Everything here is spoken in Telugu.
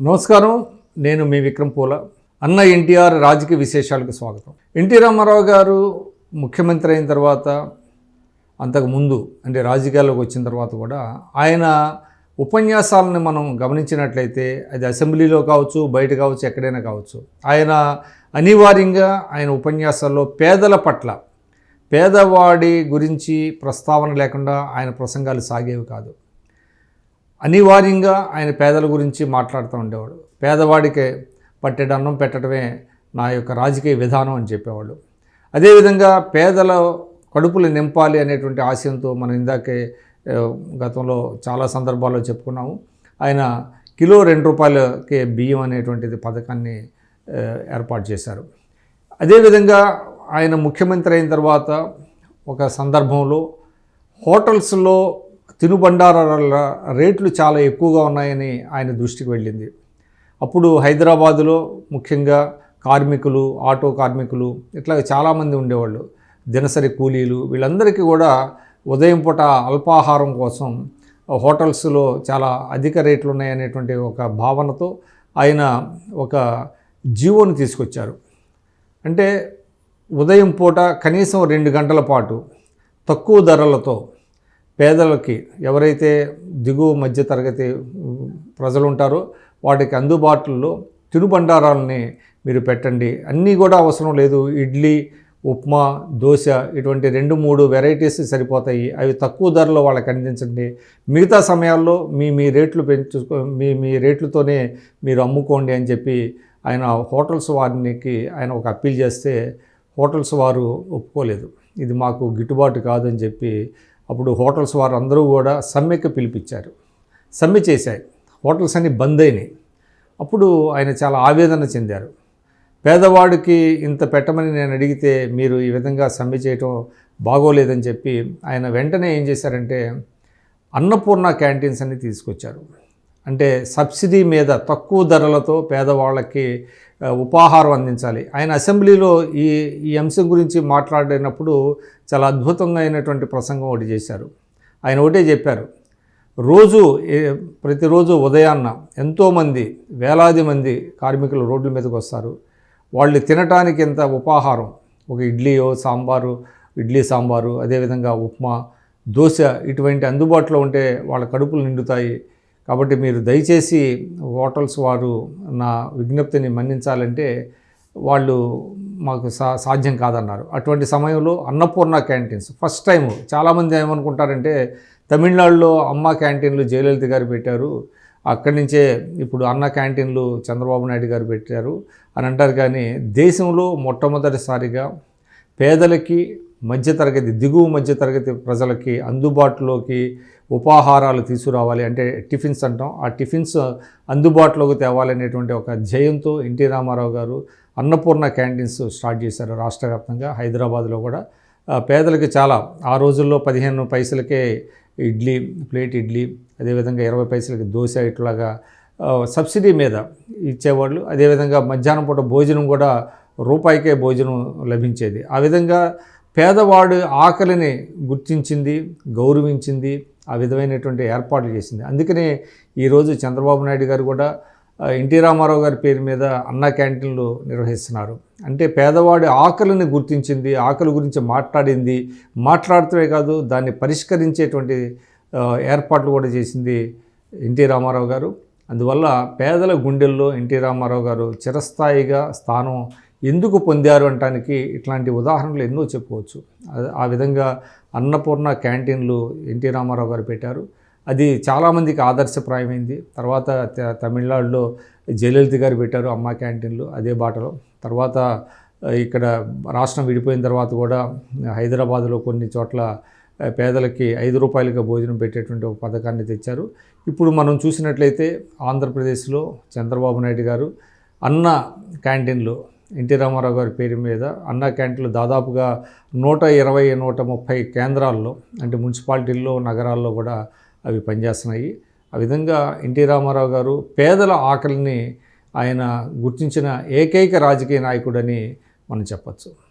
నమస్కారం. నేను మీ విక్రమ్ పూల. అన్న ఎన్టీఆర్ రాజకీయ విశేషాలకు స్వాగతం. ఎన్టీ రామారావు గారు ముఖ్యమంత్రి అయిన తర్వాత అంతకు ముందు అంటే రాజకీయాల్లోకి వచ్చిన తర్వాత కూడా ఆయన ఉపన్యాసాలను మనం గమనించినట్లయితే అది అసెంబ్లీలో కావచ్చు బయట కావచ్చు ఎక్కడైనా కావచ్చు ఆయన అనివార్యంగా ఆయన ఉపన్యాసాల్లో పేదల పట్ల పేదవాడి గురించి ప్రస్తావన లేకుండా ఆయన ప్రసంగాలు సాగేవి కాదు. అనివార్యంగా ఆయన పేదల గురించి మాట్లాడుతూ ఉండేవాడు. పేదవాడికి పట్టెడు అన్నం పెట్టడమే నా యొక్క రాజకీయ విధానం అని చెప్పేవాళ్ళు. అదేవిధంగా పేదల కడుపులు నింపాలి అనేటువంటి ఆశయంతో మనం ఇందాకే గతంలో చాలా సందర్భాల్లో చెప్పుకున్నాము. ఆయన కిలో రెండు రూపాయలకే బియ్యం అనేటువంటిది పథకాన్ని ఏర్పాటు చేశారు. అదేవిధంగా ఆయన ముఖ్యమంత్రి అయిన తర్వాత ఒక సందర్భంలో హోటల్స్లో తినుబండారాల రేట్లు చాలా ఎక్కువగా ఉన్నాయని ఆయన దృష్టికి వెళ్ళింది. అప్పుడు హైదరాబాదులో ముఖ్యంగా కార్మికులు ఆటో కార్మికులు ఇట్లా చాలామంది ఉండేవాళ్ళు. దినసరి కూలీలు వీళ్ళందరికీ కూడా ఉదయం పూట అల్పాహారం కోసం హోటల్స్లో చాలా అధిక రేట్లు ఉన్నాయనేటువంటి ఒక భావనతో ఆయన ఒక జీవోని తీసుకొచ్చారు. అంటే ఉదయం పూట కనీసం రెండు గంటల పాటు తక్కువ ధరలతో పేదలకి ఎవరైతే దిగువ మధ్య తరగతి ప్రజలు ఉంటారో వాటికి అందుబాటులో తినుబండారాలని మీరు పెట్టండి. అన్నీ కూడా అవసరం లేదు. ఇడ్లీ ఉప్మా దోశ ఇటువంటి రెండు మూడు వెరైటీస్ సరిపోతాయి. అవి తక్కువ ధరలో వాళ్ళకి అందించండి. మిగతా సమయాల్లో మీ మీ రేట్లు పెంచుకో మీ మీ రేట్లతోనే మీరు అమ్ముకోండి అని చెప్పి ఆయన హోటల్స్ వారికి ఆయన ఒక అప్పీల్ చేస్తే హోటల్స్ వారు ఒప్పుకోలేదు. ఇది మాకు గిట్టుబాటు కాదని చెప్పి అప్పుడు హోటల్స్ వారు అందరూ కూడా సమ్మెకి పిలిపించారు. సమ్మె చేశాయి. హోటల్స్ అన్ని బంద్ అయినాయి. అప్పుడు ఆయన చాలా ఆవేదన చెందారు. పేదవాడికి ఇంత పెట్టమని నేను అడిగితే మీరు ఈ విధంగా సమ్మె చేయటం బాగోలేదని చెప్పి ఆయన వెంటనే ఏం చేశారంటే అన్నపూర్ణ క్యాంటీన్స్ అన్ని తీసుకొచ్చారు. అంటే సబ్సిడీ మీద తక్కువ ధరలతో పేదవాళ్ళకి ఉపాహారం అందించాలి. ఆయన అసెంబ్లీలో ఈ ఈ అంశం గురించి మాట్లాడినప్పుడు చాలా అద్భుతంగా అయినటువంటి ప్రసంగం ఒకటి చేశారు. ఆయన ఒకటే చెప్పారు. రోజు ప్రతిరోజు ఉదయాన్న ఎంతోమంది వేలాది మంది కార్మికులు రోడ్ల మీదకి వస్తారు. వాళ్ళు తినటానికి ఎంత ఉపాహారం? ఒక ఇడ్లీయో సాంబారు ఇడ్లీ సాంబారు అదేవిధంగా ఉప్మా దోశ ఇటువంటి అందుబాటులో ఉంటే వాళ్ళ కడుపులు నిండుతాయి. కాబట్టి మీరు దయచేసి హోటల్స్ వారు నా విజ్ఞప్తిని మన్నించాలంటే వాళ్ళు మాకు సా సాధ్యం కాదన్నారు. అటువంటి సమయంలో అన్నపూర్ణ క్యాంటీన్స్ ఫస్ట్ టైం చాలామంది ఏమనుకుంటారంటే తమిళనాడులో అమ్మ క్యాంటీన్లు జయలలిత గారు పెట్టారు అక్కడి నుంచే ఇప్పుడు అన్న క్యాంటీన్లు చంద్రబాబు నాయుడు గారు పెట్టారు అని అంటారు కానీ దేశంలో మొట్టమొదటిసారిగా పేదలకి మధ్యతరగతి దిగువ మధ్యతరగతి ప్రజలకి అందుబాటులోకి ఉపాహారాలు తీసుకురావాలి అంటే టిఫిన్స్ అంటాం. ఆ టిఫిన్స్ అందుబాటులోకి తేవాలనేటువంటి ఒక ధ్యేయంతో ఎన్టీ రామారావు గారు అన్నపూర్ణ క్యాంటీన్స్ స్టార్ట్ చేశారు రాష్ట్ర వ్యాప్తంగా హైదరాబాద్లో కూడా. పేదలకు చాలా. ఆ రోజుల్లో పదిహేను పైసలకే ఇడ్లీ ప్లేట్ ఇడ్లీ అదేవిధంగా ఇరవై పైసలకి దోశ ఇట్లాగా సబ్సిడీ మీద ఇచ్చేవాళ్ళు. అదేవిధంగా మధ్యాహ్నం పూట భోజనం కూడా రూపాయికే భోజనం లభించేది. ఆ విధంగా పేదవాడు ఆకలిని గుర్తించింది గౌరవించింది ఆ విధమైనటువంటి ఏర్పాట్లు చేసింది. అందుకనే ఈరోజు చంద్రబాబు నాయుడు గారు కూడా ఎన్టీ రామారావు గారి పేరు మీద అన్న క్యాంటీన్లు నిర్వహిస్తున్నారు. అంటే పేదవాడి ఆకలిని గుర్తించింది ఆకలి గురించి మాట్లాడింది మాట్లాడుతూనే కాదు దాన్ని పరిష్కరించేటువంటి ఏర్పాట్లు కూడా చేసింది ఎన్టీ రామారావు గారు. అందువల్ల పేదల గుండెల్లో ఎన్టీ రామారావు గారు చిరస్థాయిగా స్థానం ఎందుకు పొందారు అనటానికి ఇట్లాంటి ఉదాహరణలు ఎన్నో చెప్పుకోవచ్చు. ఆ- విధంగా అన్నపూర్ణ క్యాంటీన్లు ఎన్టీ రామారావు గారు పెట్టారు. అది చాలామందికి ఆదర్శప్రాయమైంది. తర్వాత త- తమిళనాడులో జయలలిత గారు పెట్టారు అమ్మ క్యాంటీన్లు అదే బాటలో. తర్వాత ఇక్కడ రాష్ట్రం విడిపోయిన తర్వాత కూడా హైదరాబాద్లో కొన్ని చోట్ల పేదలకి ఐదు రూపాయలుగా భోజనం పెట్టేటువంటి ఒక పథకాన్ని తెచ్చారు. ఇప్పుడు మనం చూసినట్లయితే ఆంధ్రప్రదేశ్లో చంద్రబాబు నాయుడు గారు అన్న క్యాంటీన్లు ఎన్టీ రామారావు గారి పేరు మీద అన్న క్యాంటీన్లు దాదాపుగా నూట ఇరవై నూట ముప్పై కేంద్రాల్లో అంటే మున్సిపాలిటీల్లో నగరాల్లో కూడా అవి పనిచేస్తున్నాయి. ఆ విధంగా ఎన్టీ రామారావు గారు పేదల ఆకలిని ఆయన గుర్తించిన ఏకైక రాజకీయ నాయకుడని మనం చెప్పచ్చు.